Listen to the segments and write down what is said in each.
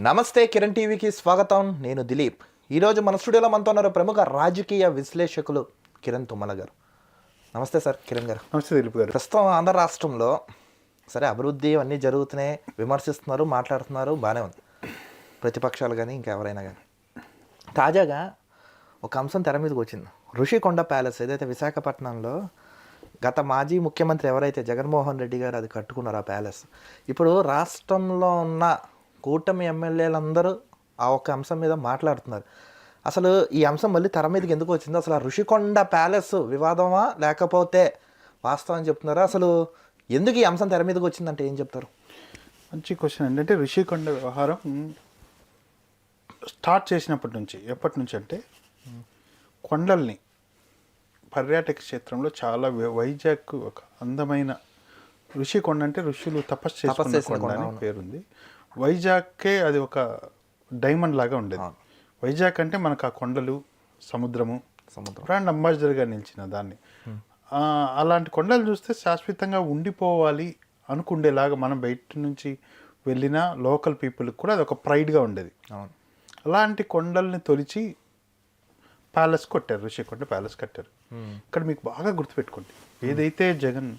నమస్తే కిరణ్ టీవీకి స్వాగతం. నేను దిలీప్. ఈరోజు మన స్టూడియోలో మనతో ఉన్నారు ప్రముఖ రాజకీయ విశ్లేషకులు కిరణ్ తుమ్మల గారు. నమస్తే సార్ కిరణ్ గారు. నమస్తే దిలీప్ గారు. ప్రస్తుతం ఆంధ్ర రాష్ట్రంలో సరే అభివృద్ధి అన్నీ జరుగుతున్నాయి విమర్శిస్తున్నారు మాట్లాడుతున్నారు బాగానే ఉంది. ప్రతిపక్షాలు కానీ ఇంకెవరైనా కానీ తాజాగా ఒక అంశం తెర మీదకి వచ్చింది. ఋషికొండ ప్యాలెస్ ఏదైతే విశాఖపట్నంలో గత మాజీ ముఖ్యమంత్రి ఎవరైతే జగన్మోహన్ రెడ్డి గారు అది కట్టుకున్నారు ఆ ప్యాలెస్. ఇప్పుడు రాష్ట్రంలో ఉన్న కూటమి ఎమ్మెల్యేలందరూ ఆ ఒక్క అంశం మీద మాట్లాడుతున్నారు. అసలు ఈ అంశం మళ్ళీ తెర మీదకి ఎందుకు వచ్చింది? అసలు ఆ ఋషికొండ ప్యాలెస్ వివాదమా? లేకపోతే వాస్తవం చెప్తున్నారా? అసలు ఎందుకు ఈ అంశం తెర మీదకి వచ్చిందంటే ఏం చెప్తారు? మంచి క్వశ్చన్ అండి. అంటే ఋషికొండ వ్యవహారం స్టార్ట్ చేసినప్పటి నుంచి ఎప్పటి నుంచి అంటే కొండల్ని పర్యాటక క్షేత్రంలో చాలా వైజాగ్ ఒక అందమైన ఋషికొండ అంటే ఋషులు తపస్సు చేసుకున్న కొండ అని. పేరుంది. వైజాగ్కే అది ఒక డైమండ్ లాగా ఉండేది. వైజాగ్ అంటే మనకు ఆ కొండలు సముద్రము సముద్రం. బ్రాండ్ అంబాసిడర్గా నిలిచిన దాన్ని. అలాంటి కొండలు చూస్తే శాశ్వతంగా ఉండిపోవాలి అనుకుండేలాగా మనం బయట నుంచి వెళ్ళిన లోకల్ పీపుల్కి కూడా అది ఒక ప్రైడ్గా ఉండేది. అవును. అలాంటి కొండల్ని తొలిచి ప్యాలెస్ కొట్టారు ఋషికొండ ప్యాలెస్ కట్టారు. ఇక్కడ మీకు బాగా గుర్తుపెట్టుకోండి. ఏదైతే జగన్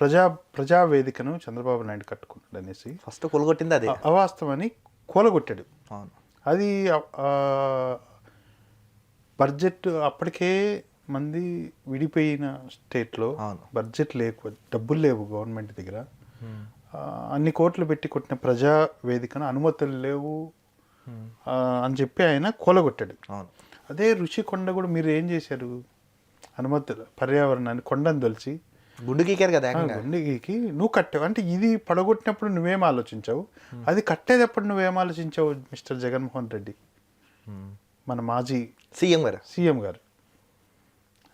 ప్రజా ప్రజా వేదికను చంద్రబాబు నాయుడు కట్టుకున్నాడు అనేసి. ఫస్ట్ కొలగొట్టింది అదే. అవాస్తవని కూలగొట్టాడు. అవును. అది బడ్జెట్ అప్పటికే మంది విడిపోయిన స్టేట్లో. బడ్జెట్ లేకు డబ్బులు లేవు గవర్నమెంట్ దగ్గర. అన్ని కోట్లు పెట్టి కొట్టిన ప్రజా వేదికను అనుమతులు లేవు అని చెప్పి ఆయన కూలగొట్టాడు. అవును. అదే ఋషికొండ కూడా మీరు ఏం చేశారు? అనుమతులు పర్యావరణాన్ని కొండను తొలిచి గుండు గీకారు కదా. గుండెకి నువ్వు కట్టావు? అంటే ఇది పడగొట్టినప్పుడు నువ్వేం ఆలోచించావు. అది కట్టేటప్పుడు నువ్వేం ఆలోచించావు మిస్టర్ జగన్మోహన్ రెడ్డి. మన మాజీ సీఎం గారు? సీఎం గారు.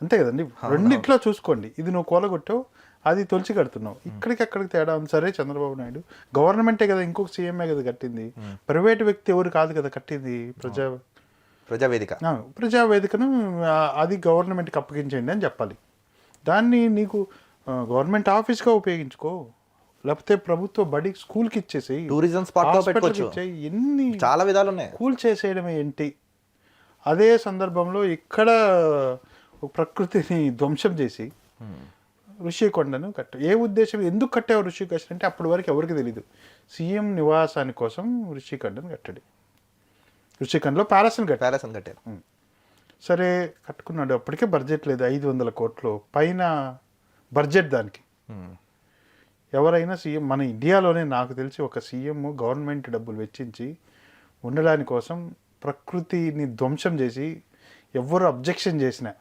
అంతే కదండి? రెండిట్లో చూసుకోండి. ఇది నువ్వు కూలగొట్టావు అది తొలిచి కడుతున్నావు. ఇక్కడికి అక్కడికి తేడా ఉంది? సరే చంద్రబాబు నాయుడు. గవర్నమెంటే కదా ఇంకొక సీఎంఏ కదా కట్టింది. ప్రైవేట్ వ్యక్తి ఎవరు కాదు కదా కట్టింది ప్రజా ప్రజావేదిక. ఆ, ప్రజా వేదికను ఆ, అది గవర్నమెంట్కి అప్పగించండి అని చెప్పాలి. దాన్ని నీకు గవర్నమెంట్ ఆఫీస్గా ఉపయోగించుకో. లేకపోతే ప్రభుత్వ బడి స్కూల్కి ఇచ్చేసేయి టూరిజం పెట్టుకోవచ్చు. ఎన్ని చాలా విధాలు ఉన్నాయి. కూల్ చేసేయడం ఏంటి? అదే సందర్భంలో ఇక్కడ ప్రకృతిని ధ్వంసం చేసి ఋషికొండను కట్ట ఏ ఉద్దేశం ఎందుకు కట్టావు ఋషికొండ అంటే అప్పటి వరకు ఎవరికి తెలియదు సీఎం నివాసాని కోసం ఋషికొండను కట్టాడు. ఋషికొండలో ప్యాలెస్ని కట్టాడు. ప్యాలెస్ అని కట్టారు సరే కట్టుకున్నాడు. అప్పటికే బడ్జెట్ లేదు. ఐదు వందల కోట్లు. పైన బడ్జెట్ దానికి. ఎవరైనా సీఎం మన ఇండియాలోనే నాకు తెలిసి ఒక సీఎం గవర్నమెంట్ డబ్బులు వెచ్చించి ఉండడాని కోసం ప్రకృతిని ధ్వంసం చేసి ఎవరు అబ్జెక్షన్ చేసిన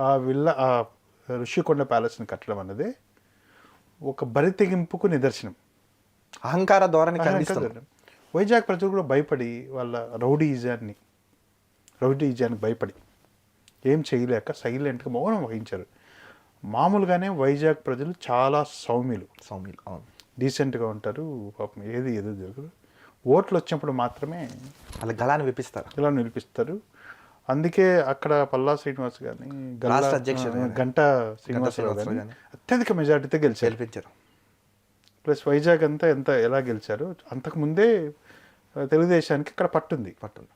ఆ విల్ల ఆ ఋషికొండ ప్యాలెస్ని కట్టడం అన్నదే ఒక బరితెగింపుకు నిదర్శనం. అహంకార ధోరణి. వైజాగ్ ప్రజలు కూడా భయపడి వాళ్ళ రౌడీజాన్ని రౌడీజానికి భయపడి ఏం చేయలేక సైలెంట్గా మౌనం వహించారు. మామూలుగానే వైజాగ్ ప్రజలు చాలా సౌమ్యులు. సౌమ్యులు అవును. డీసెంట్గా ఉంటారు పాపం ఏది ఏదో జరగదు. ఓట్లు వచ్చినప్పుడు మాత్రమే వాళ్ళ గలాన్ని విప్పిస్తారు. ఇలా నిలిపిస్తారు అందుకే అక్కడ పల్లా శ్రీనివాస్ కానీ రాష్ట్ర అధ్యక్షుడు. గంట శ్రీనివాసరావు గాని. అత్యధిక మెజార్టీతో గెలిచారు. గెలిపించారు. ప్లస్ వైజాగ్ అంతా ఎంత ఎలా గెలిచారు? అంతకుముందే తెలుగుదేశానికి ఇక్కడ పట్టుంది. పట్టుంది.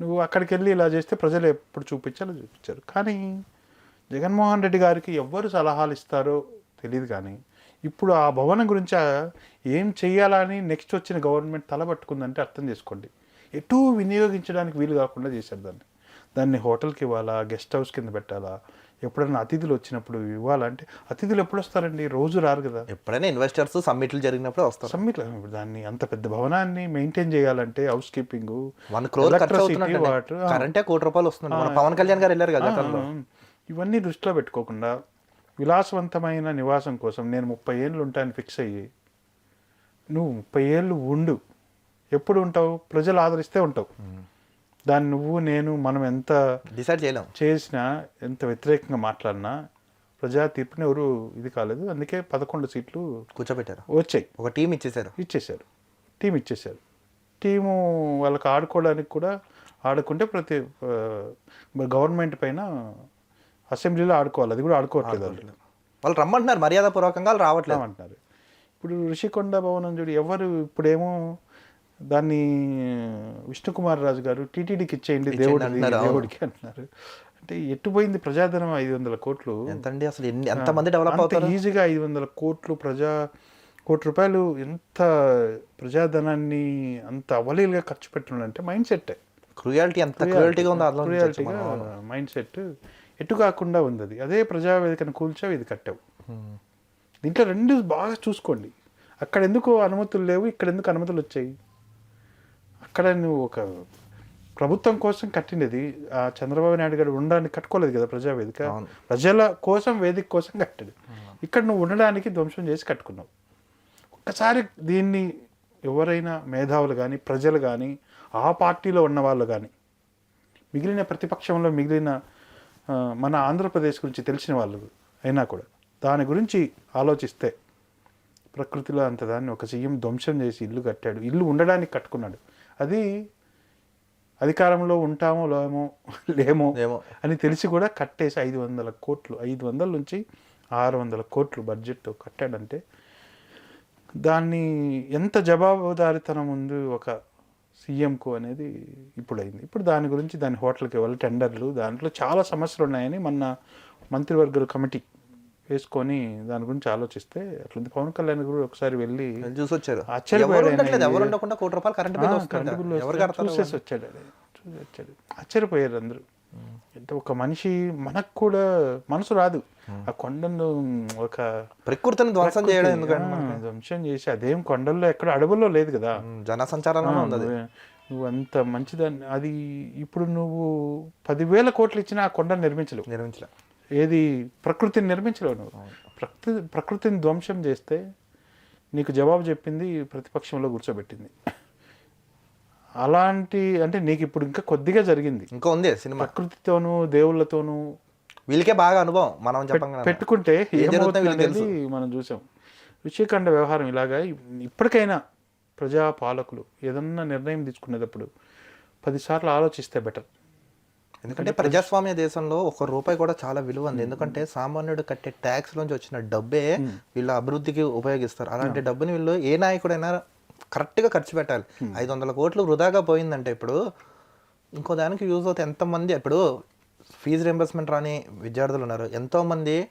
నువ్వు అక్కడికి వెళ్ళి ఇలా చేస్తే ప్రజలు ఎప్పుడు చూపించాలో చూపించారు. కానీ జగన్మోహన్ రెడ్డి గారికి ఎవ్వరు సలహాలు ఇస్తారో తెలియదు కానీ ఇప్పుడు ఆ భవనం గురించి ఏం చేయాలని నెక్స్ట్ వచ్చిన గవర్నమెంట్ తలబట్టుకుందంటే అర్థం చేసుకోండి. ఎటు వినియోగించడానికి వీలు కాకుండా చేశారు దాన్ని. దాన్ని హోటల్కి ఇవ్వాలా గెస్ట్ హౌస్ కింద పెట్టాలా ఎప్పుడైనా అతిథులు వచ్చినప్పుడు ఇవ్వాలంటే అతిథులు ఎప్పుడు వస్తారండి? రోజు రారు కదా. ఎప్పుడైనా ఇన్వెస్టర్స్ సమ్మిట్లు జరిగినప్పుడు వస్తారు. సమ్మిట్ ఇప్పుడు దాన్ని అంత పెద్ద భవనాన్ని మెయింటైన్ చేయాలంటే housekeeping one crore water కరెంటే కోటి రూపాయలు వస్తుంది. మన పవన్ కళ్యాణ్ గారు వెళ్ళారు కదా ఇవన్నీ దృష్టిలో పెట్టుకోకుండా విలాసవంతమైన నివాసం కోసం నేను ముప్పై ఏళ్ళు ఉంటాను ఫిక్స్ అయ్యి నువ్వు ముప్పై ఏళ్ళు ఉండు. ఎప్పుడు ఉంటావు? ప్రజలు ఆదరిస్తే ఉంటావు. దాన్ని నువ్వు నేను మనం ఎంత డిసైడ్ చేయలేం. చేసినా ఎంత వ్యతిరేకంగా మాట్లాడినా ప్రజా తీర్పుని ఎవరు ఇది కాలేదు. అందుకే పదకొండు సీట్లు కూర్చోబెట్టారు. వచ్చాయి. ఒక టీం ఇచ్చేసారు ఇచ్చేశారు. టీం ఇచ్చేశారు. టీము వాళ్ళకి ఆడుకోవడానికి కూడా ఆడుకుంటే ప్రతి గవర్నమెంట్ పైన అసెంబ్లీలో ఆడుకోవాలి. అది కూడా ఆడుకోవట్లేదు వాళ్ళు వాళ్ళు రమ్మంటున్నారు మర్యాద పూర్వకంగా వాళ్ళు రావట్లేదు. అంటున్నారు ఇప్పుడు ఋషికొండ భవనం చూడు ఎవరు ఇప్పుడేమో దాన్ని విష్ణుకుమార్ రాజు గారు టీటీడీకి ఇచ్చేయండి అవును. దేవుడికి అంటున్నారు. అంటే ఎట్టుపోయింది ప్రజాధనం ఐదు వందల కోట్లు? ఎంతండి అసలు ఎన్ని ఎంతమంది డెవలప్ అవుతారు? ఈజీగా ఐదు వందల కోట్లు ప్రజా కోటి రూపాయలు ఎంత ప్రజాధనాన్ని అంత అవలీలుగా ఖర్చు పెట్టినంటే మైండ్ సెట్ క్రూయాలిటీ ఎంత క్రూయాలిటీగా ఉందో క్రుయాలిటీగా. Mind set. ఎటు కాకుండా ఉంది అది అదే ప్రజావేదికను కూల్చావు ఇది కట్టావు. దీంట్లో రెండు బాగా చూసుకోండి. అక్కడ ఎందుకు అనుమతులు లేవు? ఇక్కడ ఎందుకు అనుమతులు వచ్చాయి? అక్కడ నువ్వు ఒక ప్రభుత్వం కోసం కట్టినది ఆ చంద్రబాబు నాయుడు గారు ఉండడానికి కట్టుకోలేదు కదా ప్రజావేదిక. ప్రజల కోసం వేదిక కోసం కట్టాడు. ఇక్కడ నువ్వు ఉండడానికి ధ్వంసం చేసి కట్టుకున్నావు. ఒక్కసారి దీన్ని ఎవరైనా మేధావులు కానీ ప్రజలు కానీ ఆ పార్టీలో ఉన్న వాళ్ళు కానీ మిగిలిన ప్రతిపక్షంలో మిగిలిన మన ఆంధ్రప్రదేశ్ గురించి తెలిసిన వాళ్ళు అయినా కూడా దాని గురించి ఆలోచిస్తే ప్రకృతిలో అంత దాన్ని ఒక సీఎం ధ్వంసం చేసి ఇల్లు కట్టాడు. ఇల్లు ఉండడానికి కట్టుకున్నాడు. అది అధికారంలో ఉంటామో లేమో లేమో ఏమో అని తెలిసి కూడా కట్టేసి ఐదు వందల కోట్లు ఐదు వందల నుంచి ఆరు వందల కోట్లు బడ్జెట్ కట్టాడంటే దాన్ని ఎంత జవాబుదారితనం ఉంది ఒక సీఎంకు అనేది ఇప్పుడు అయింది ఇప్పుడు దాని గురించి దాని హోటల్కి ఇవ్వాలి టెండర్లు దాంట్లో చాలా సమస్యలు ఉన్నాయని మొన్న మంత్రివర్గ కమిటీ వేసుకొని దాని గురించి ఆలోచిస్తే అట్లుంది. పవన్ కళ్యాణ్ కూడా ఒకసారి వెళ్ళి వెళ్ళి చూసి వచ్చారు. ఆశ్చర్యపోయాడు చూసేసి వచ్చాడు. చూసి వచ్చాడు. ఆశ్చర్యపోయారు అందరూ. అంటే ఒక మనిషి మనకు కూడా మనసు రాదు. ఆ కొండను ఒక ప్రకృతిని ధ్వంసం చేయడం ఎందుకంటే ధ్వంసం చేసి అదేం కొండల్లో ఎక్కడ అడవుల్లో లేదు కదా. జన సంచారంలో ఉంది అది నువ్వే- నువ్వు అంత మంచిదాన్ని అది ఇప్పుడు నువ్వు పదివేల కోట్లు ఇచ్చినా ఆ కొండను నిర్మించలేవు. నిర్మించలే. ఏది ప్రకృతిని నిర్మించలేవు నువ్వు. ప్రకృతి ప్రకృతిని ధ్వంసం చేస్తే నీకు జవాబు చెప్పింది ప్రతిపక్షంలో కూర్చోబెట్టింది. అలాంటి అంటే నీకు ఇప్పుడు ఇంకా కొద్దిగా జరిగింది. ఇంకా ఉంది సినిమా. ప్రకృతితోనూ దేవుళ్ళతోనూ. వీళ్ళకే బాగా అనుభవం మనం పెట్టుకుంటే ఏమవుతుంది మనం చూసాం. రుచికండ వ్యవహారం ఇలాగా ఇప్పటికైనా ప్రజా పాలకులు ఏదన్నా నిర్ణయం తీసుకునేటప్పుడు పదిసార్లు ఆలోచిస్తే బెటర్. ఎందుకంటే ప్రజాస్వామ్య దేశంలో ఒక రూపాయి కూడా చాలా విలువ ఉంది. ఎందుకంటే సామాన్యుడు కట్టే ట్యాక్స్ నుంచి వచ్చిన డబ్బే వీళ్ళ అభివృద్ధికి ఉపయోగిస్తారు. అలాంటి డబ్బుని వీళ్ళు ఏ నాయకుడైనా కరెక్ట్గా ఖర్చు పెట్టాలి. ఐదు వందల కోట్లు వృధాగా పోయిందంటే ఇప్పుడు ఇంకో దానికి యూజ్ అవుతే ఎంతమంది ఇప్పుడు ఫీజు రింబర్స్మెంట్ రాని విద్యార్థులు ఉన్నారు. ఎంతో మంది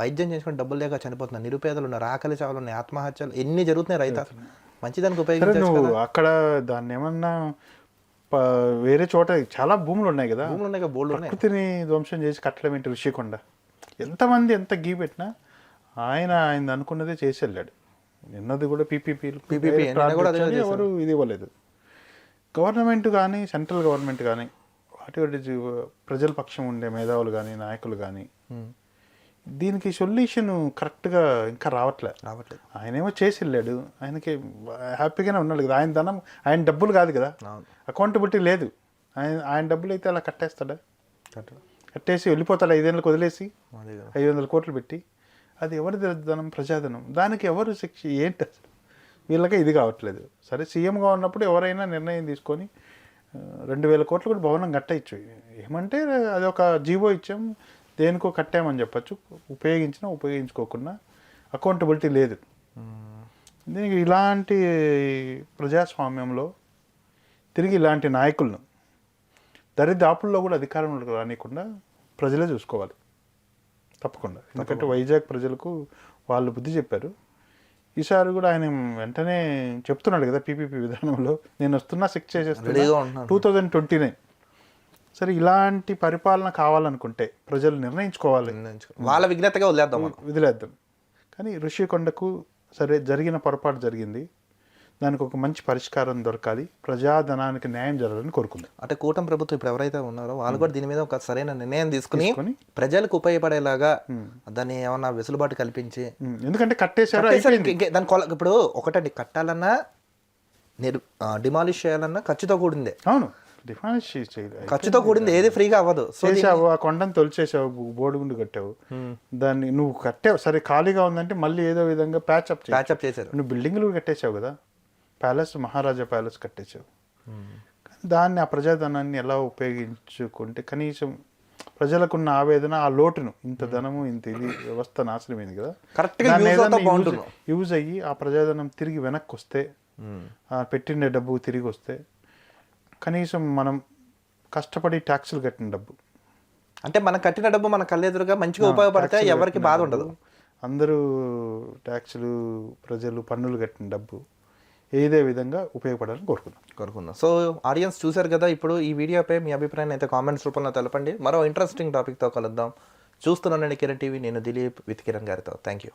వైద్యం చేసుకుని డబ్బులు లేక చనిపోతున్నారు. నిరుపేదలు ఉన్నారు. ఆకలి చావులు ఉన్నాయి. ఆత్మహత్యలు ఎన్ని జరుగుతున్నాయి రైతు? మంచి దానికి సరే ఉపయోగించవచ్చు నువ్వు కదా. అక్కడ దాన్ని ఏమన్నా వేరే చోట చాలా భూములు ఉన్నాయి కదా. భూములు ఉన్నాయి ఉన్నాయి. ప్రకృతిని ధ్వంసం చేసి కట్టడం ఏంటి ఋషికొండ? ఎంతమంది ఎంత గీ పెట్టినా ఆయన ఆయన అనుకున్నదే చేసి వెళ్ళాడు. నిన్నది కూడా పీపీపీ చేశారు. ఎవరు ఇది ఇవ్వలేదు. గవర్నమెంట్ కానీ సెంట్రల్ గవర్నమెంట్ కానీ వాటి ప్రజల పక్షం ఉండే మేధావులు కానీ నాయకులు కానీ ఉమ్, దీనికి సొల్యూషన్ కరెక్ట్గా ఇంకా రావట్లే. రావట్లేదు. ఆయనేమో చేసి వెళ్ళాడు. ఆయనకి హ్యాపీగానే ఉన్నాడు కదా. ఆయన ధనం ఆయన డబ్బులు కాదు కదా. అకౌంటబిలిటీ లేదు. ఆయన ఆయన డబ్బులు అయితే అలా కట్టేస్తాడా. కట్టేసి వెళ్ళిపోతాడు? ఐదేళ్ళకి వదిలేసి ఐదు వందల కోట్లు పెట్టి అది ఎవరి ధనం ప్రజాధనం దానికి ఎవరు శిక్ష ఏంటి అసలు? వీళ్ళకే ఇది కావట్లేదు. సరే సీఎంగా ఉన్నప్పుడు ఎవరైనా నిర్ణయం తీసుకొని రెండు వేల కోట్లు కూడా భవనం కట్టేయచ్చు. ఏమంటే అది ఒక జీవో ఇచ్చాం దేనికో కట్టామని చెప్పచ్చు. ఉపయోగించినా ఉపయోగించుకోకుండా అకౌంటబిలిటీ లేదు. దీనికి ఇలాంటి ప్రజాస్వామ్యంలో తిరిగి ఇలాంటి నాయకులను దరిదాపుల్లో కూడా అధికారంలోకి రానికుండా ప్రజలే చూసుకోవాలి. తప్పకుండా. ఎందుకంటే వైజాగ్ ప్రజలకు వాళ్ళు బుద్ధి చెప్పారు. ఈసారి కూడా ఆయన వెంటనే చెప్తున్నాడు కదా పీపీపీ విధానంలో నేను వస్తున్నా శిక్ష చేసేస్తున్నా. Two thousand twenty nine. సరే ఇలాంటి పరిపాలన కావాలనుకుంటే ప్రజలు నిర్ణయించుకోవాలి. నిర్ణయించుకో. వాళ్ళ విజ్ఞతగా వదిలేద్దాం మనం. వదిలేద్దాం. కానీ ఋషికొండకు సరే జరిగిన పొరపాటు జరిగింది. దానికి ఒక మంచి పరిష్కారం దొరకాలి. ప్రజాధనానికి న్యాయం జరగాలని కోరుకుందాం. అంటే కూటమి ప్రభుత్వం ఇప్పుడు ఎవరైతే ఉన్నారో వాళ్ళు కూడా దీని మీద ఒక సరైన నిర్ణయం తీసుకుని ప్రజలకు ఉపయోగపడేలాగా దాన్ని ఏమన్నా వెసులుబాటు కల్పించి ఎందుకంటే కట్టేశారు దాని కొల ఇప్పుడు ఒకటండి కట్టాలన్నా నిర్ డిమాలిష్ చేయాలన్నా ఖర్చుతో కూడిందే. అవును. చేయలేదు ఖర్చుతో కూడింది. ఏది ఫ్రీగా అవ్వదు. చేసావు ఆ కొండను తొలిచేసావు బోడిగుండు కట్టావు. దాన్ని నువ్వు కట్టావు. సరే ఖాళీగా ఉందంటే మళ్ళీ ఏదో విధంగా ప్యాచప్ చేయి ప్యాచప్ చేశారు. నువ్వు బిల్డింగ్లు కూడా కట్టేశావు కదా. ప్యాలెస్ మహారాజా ప్యాలెస్ కట్టేశావు కానీ దాన్ని ఆ ప్రజాధనాన్ని ఎలా ఉపయోగించుకుంటే కనీసం ప్రజలకున్న ఆవేదన ఆ లోటును ఇంత ధనము ఇంత ఇది వ్యవస్థ నాశనమైంది కదా. కరెక్ట్గా యూజ్ అయ్యి ఆ ప్రజాధనం తిరిగి వెనక్కి వస్తే ఆ పెట్టిన డబ్బు తిరిగి వస్తే కనీసం మనం కష్టపడి ట్యాక్సులు కట్టిన డబ్బు. అంటే మనం కట్టిన డబ్బు మన కళ్ళెదురుగా మంచిగా ఉపయోగపడితే ఎవరికి బాధ ఉండదు. అందరూ ట్యాక్సులు ప్రజలు పన్నులు కట్టిన డబ్బు. ఏదే విధంగా ఉపయోగపడాలని కోరుకుందాం. కోరుకుందాం. సో ఆడియన్స్ చూశారు కదా ఇప్పుడు ఈ వీడియోపై మీ అభిప్రాయాన్ని అయితే కామెంట్స్ రూపంలో తెలపండి. మరో ఇంట్రెస్టింగ్ టాపిక్తో కలుద్దాం. చూస్తున్నానండి కిరణ్ టీవీ నేను దిలీప్ విత్ కిరణ్ గారితో. Thank you